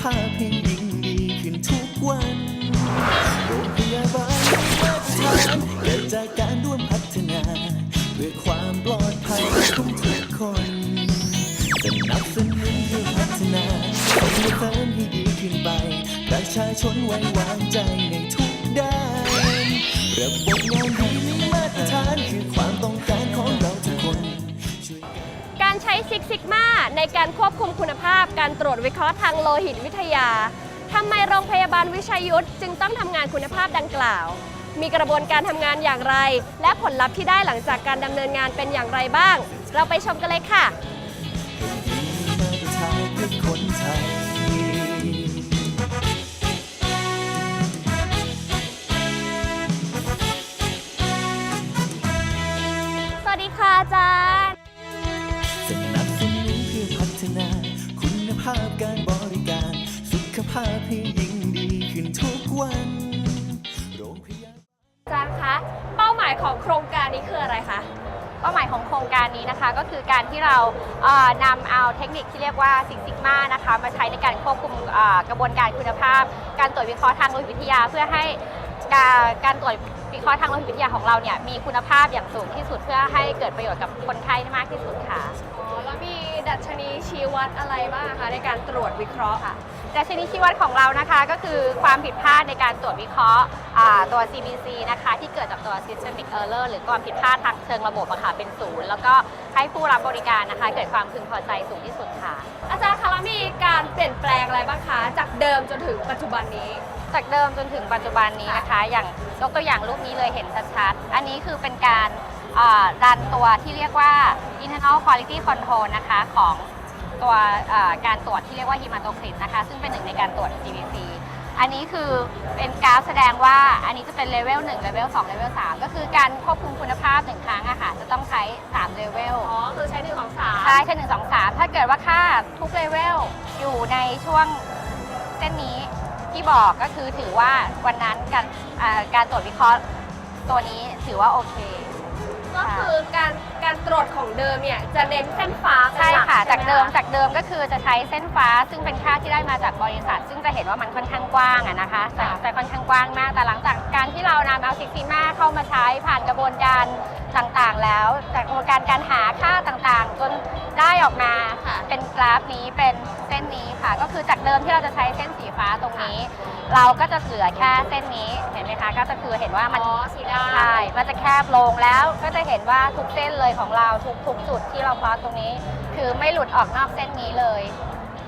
ภาพให้ยิ่งดีขึ้นทุกวันโรงพยาบาลมาตรฐานเกิดจากการร่วมพัฒนา เพื่อความปลอดภัยของทุกคนสนับสนุนเพื่อพัฒนาส่งเสริมให้ดีขึ้นไป ประชาชนไว้วางใจในทุกด้านระบบงาน ซิกซิกมาในการควบคุมคุณภาพ การตรวจวิเคราะห์ทางโลหิตวิทยาทำไมโรงพยาบาลวิชัยยุทธจึงต้องทำงานคุณภาพดังกล่าว มีกระบวนการทำงานอย่างไร และผลลัพธ์ที่ได้หลังจากการดำเนินงานเป็นอย่างไรบ้าง เราไปชมกันเลยค่ะสวัสดีค่ะอาจารย์าพให้ยิ่งดีขึ้นทุกวันโรงพยาบาล อาจารย์คะ เป้าหมายของโครงการนี้คืออะไรคะ เป้าหมายของโครงการนี้นะคะก็คือการที่เราเอ่อนำเอาเทคนิคที่เรียกว่าซิกซิกมานะคะมาใช้ในการควบคุมเอ่อกระบวนการคุณภาพ การตรวจวิเคราะห์ทางโลหิตวิทยา เพื่อให้การการตรวจวิเคราะห์ทางโลหิตวิทยาของเราเนี่ยมีคุณภาพอย่างสูงที่สุดเพื่อให้เกิดประโยชน์กับคนไข้มากที่สุดค่ะ ชนีชี้วัดอะไรบ้างคะในการตรวจวิเคราะห์ค่ะดัชนีชี้วัดของเรานะคะก็คือความผิดพลาดในการตรวจวิเคราะห์อ่าตัว CBC นะคะที่เกิดจากตัว systemic error หรือความผิดพลาดทางเชิงระบบอะค่ะเป็นศูนย์แล้วก็ให้ผู้รับบริการนะคะ เกิดความพึงพอใจสูงที่สุดค่ะ อาจารย์คะแล้วมีการเปลี่ยนแปลงอะไรบ้างคะจากเดิมจนถึงปัจจุบันนี้ จากเดิมจนถึงปัจจุบันนี้นะคะ อย่างยกตัวอย่างรูปนี้เลยเห็นชัดๆอันนี้คือเป็นการอ่าดันตัวที่เรียกว่า internal quality control นะคะของ ตัวอ่าการตรวจที่เรียกว่า hematocrit นะคะซึ่งเป็นหนึ่งในการตรวจ CBC อันนี้คือเป็นกราฟแสดงว่าอันนี้จะเป็นเลเวล1เลเวล2เลเวล3ก็คือการควบคุมคุณภาพหนึ่งครั้งอะค่ะจะต้องใช้3เลเวลอ๋อคือใช้หนึ่งของสามใช่แค่หนึ่งสองสามถ้าเกิดว่าค่าทุกเลเวลอยู่ในช่วงเส้นนี้ที่บอกก็คือถือว่าวันนั้นการอ่าการตรวจวิเคราะห์ตัวนี้ถือว่าโอเค ก็คือการ การตรวจของเดิมเนี่ยจะเน้นเส้นฟ้าเป็นใช่หลัค่ะ จากเดิมจากเดิมก็คือจะใช้เส้นฟ้าซึ่งเป็นค่าที่ได้มาจากบริษัท ซึ่งจะเห็นว่ามันค่อนข้างกว้างอะนะคะแต่แต่ค่อนข้างกว้างมาก แต่หลังจากการที่เรานำเอาซิกซีมาเข้ามาใช้ผ่านกระบวนการต่างๆ แล้ว จากกระบวนการการหาค่าต่างๆ จนได้ออกมา เป็นกราฟนี้เป็นเส้นนี้ค่ะ ก็คือจากเดิมที่เราจะใช้เส้นสีฟ้าตรงนี้ เราก็จะเหลือแค่เส้นนี้เห็นไหมคะ ก็จะคือเห็นว่ามันอ๋อสีดำ ใช่มันจะแคบลงแล้วก็จะเห็นว่าทุกเส้นเลยของเราทุกทุกจุดที่เราพลอตตรงนี้ คือไม่หลุดออกนอกเส้นนี้เลย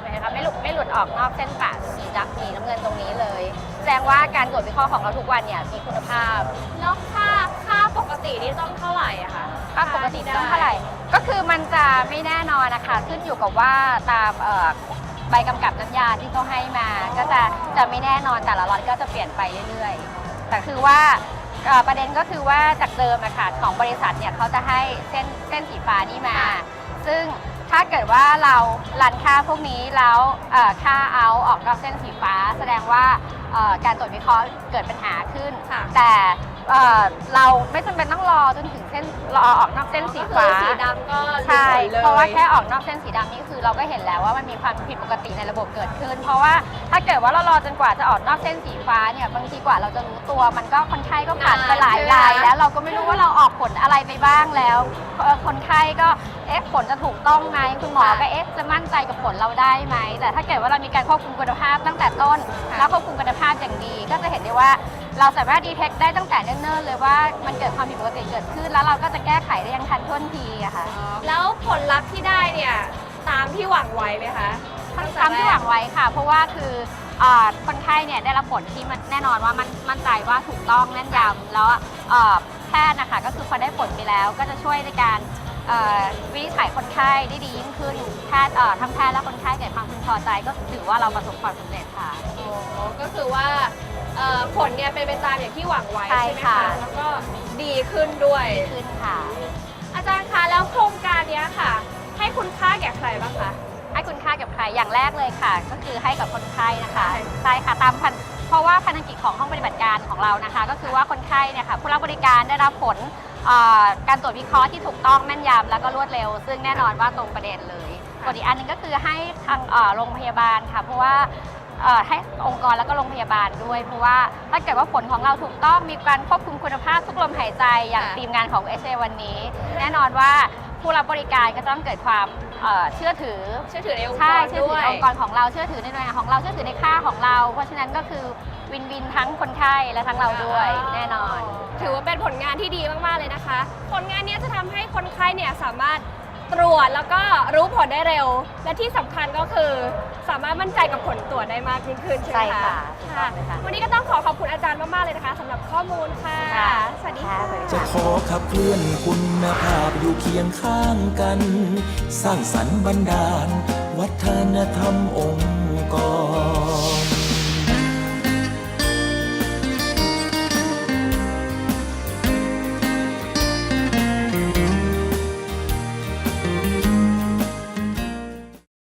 เห็นไหมคะไม่หลุดไม่หลุดออกนอกเส้นปะสีดำสีน้ำเงินตรงนี้เลย แสดงว่าการตรวจวิเคราะห์ของเราทุกวันเนี่ยมีคุณภาพแล้วค่าค่า ปกตินี่ต้องเท่าไหร่อะคะค่าปกติต้องเท่าไหร่ ก็คือมันจะไม่แน่นอนนะคะขึ้นอยู่กับว่าตามเอ่อใบกำกับน้ำยาที่เขาให้มา ก็จะจะไม่แน่นอนแต่ละล็อตก็จะเปลี่ยนไปเรื่อยๆ แต่คือว่าเอ่อประเด็นก็คือว่าจากเดิมอะค่ะของบริษัทเนี่ยเขาจะให้เส้นเส้นสีฟ้านี่มา ซึ่งถ้าเกิดว่าเรารันค่าพวกนี้แล้วเอ่อค่าเอาออกนอกเส้นสีฟ้า แสดงว่าเอ่อการตรวจวิเคราะห์เกิดปัญหาขึ้นค่ะแต่ เอ่อเราไม่จำเป็นต้องรอจนถึงเส้นรอออกนอกเส้นสีฟ้าก็คือสีดำก็ใช่ดูผลลยเพราะว่าแค่ออกนอกเส้นสีดำนี่คือเราก็เห็นแล้วว่ามันมีความผิดปกติในระบบเกิดขึ้น เพราะว่าถ้าเกิดว่าเรารอจนกว่าจะออกนอกเส้นสีฟ้าเนี่ยบางทีกว่าเราจะรู้ตัว มันก็คนไข้ก็ผ่านไปหลายรายแล้วเราก็ไม่รู้ว่าเราออกผลอะไรไปบ้างแล้วเอ่อคนไข้ก็เอ๊ะผลจะถูกต้องไหมคุณหมอก็เอ๊ะจะมั่นใจกับผลเราได้ไหมแต่ถ้าเกิดว่าเรามีการควบคุมคุณภาพตั้งแต่ต้น แล้วควบคุมคุณภาพอย่างดีก็จะเห็นได้ว่า เราสามารถดีเทคได้ตั้งแต่เนิ่นๆเลยว่ามันเกิดความผิดปกติเกิดขึ้น แล้วเราก็จะแก้ไขได้อยังทันท่วงทีอะค่ะแล้วผลลัพธ์ที่ได้เนี่ยตามที่หวังไว้ไหมคะตามที่หวังไว้ค่ะ เพราะว่าคืออ่าคนไข้เนี่ยได้รับผลที่มันแน่นอนว่ามันมั่นใจว่าถูกต้องแน่นยำแล้วเอ่อแพทย์นะคะก็คือพอได้ผลไปแล้วก็จะช่วยในการเอ่อวินิจฉัยคนไข้ได้ดียิ่งขึ้นแพทย์เอ่อทั้งแพทย์และคนไข้เกิดความพึงพอใจ ก็ถือว่าเราประสบความสำเร็จค่ะโอ้ก็คือว่า เอ่อผลเนี่ยเป็นไปตามอย่างที่หวังไว้ใช่ใช่ไหมค่ะ คะแล้วก็ดีขึ้นด้วย ขึ้นค่ะ อาจารย์คะแล้วโครงการเนี้ยค่ะ ให้คุณค่าแก่ใครบ้างคะ ให้คุณค่ากับใครอย่างแรกเลยค่ะ ก็คือให้กับคนไข้นะคะใช่ ใช่ค่ะตามพันเพราะว่าพันธกิจของห้องปฏิบัติการของเรานะคะ ก็คือว่าคนไข้เนี่ยค่ะผู้รับบริการได้รับผลเอ่อการตรวจวิเคราะห์ที่ถูกต้องแม่นยำแล้วก็รวดเร็ว ซึ่งแน่นอนว่าตรงประเด็นเลยส่วนอีกอันหนึงก็คือให้ทางเอ่อโรงพยาบาลค่ะ เพราะว่าเอ่อ ให้องค์กรแล้วก็โรงพยาบาลด้วย เพราะว่าถ้าเกิดว่าผลของเราถูกต้องมีการควบคุมคุณภาพทุกลมหายใจอย่างค่ะทีมงานของ s อวันนี้ แน่นอนว่าผู้รับบริการก็ต้องเกิดความเอ่อเชื่อถือเชื่อถือในองค์กใช่รเชื่อด้ถืวอยองค์กรของเราเชื่อถือในหน่วยงานของเราเชื่อถือในค่าของเรา เพราะฉะนั้นก็คือวินวินทั้งคนไข้และทั้งเราด้วยแน่นอน ถือว่าเป็นผลงานที่ดีมากๆเลยนะคะ ผลงานเนี้ยจะทำให้คนไข้เนี่ยสามารถ ตรวจแล้วก็รู้ผลได้เร็ว และที่สำคัญก็คือ สามารถมั่นใจกับผลตรวจได้มากยิ่งขึ้นใช่ไหมใช่คะค่ะถูกต้องเลยค่ะ วันนี้ก็ต้องขอขอบคุณอาจารย์มาก ๆ เลยนะคะสำหรับข้อมูลค่ะค่ะ สวัสดีค่ะ จะขอขับเคลื่อนคุณภาพอยู่เคียงข้างกัน สร้างสรรค์บันดาล วัฒนธรรมองค์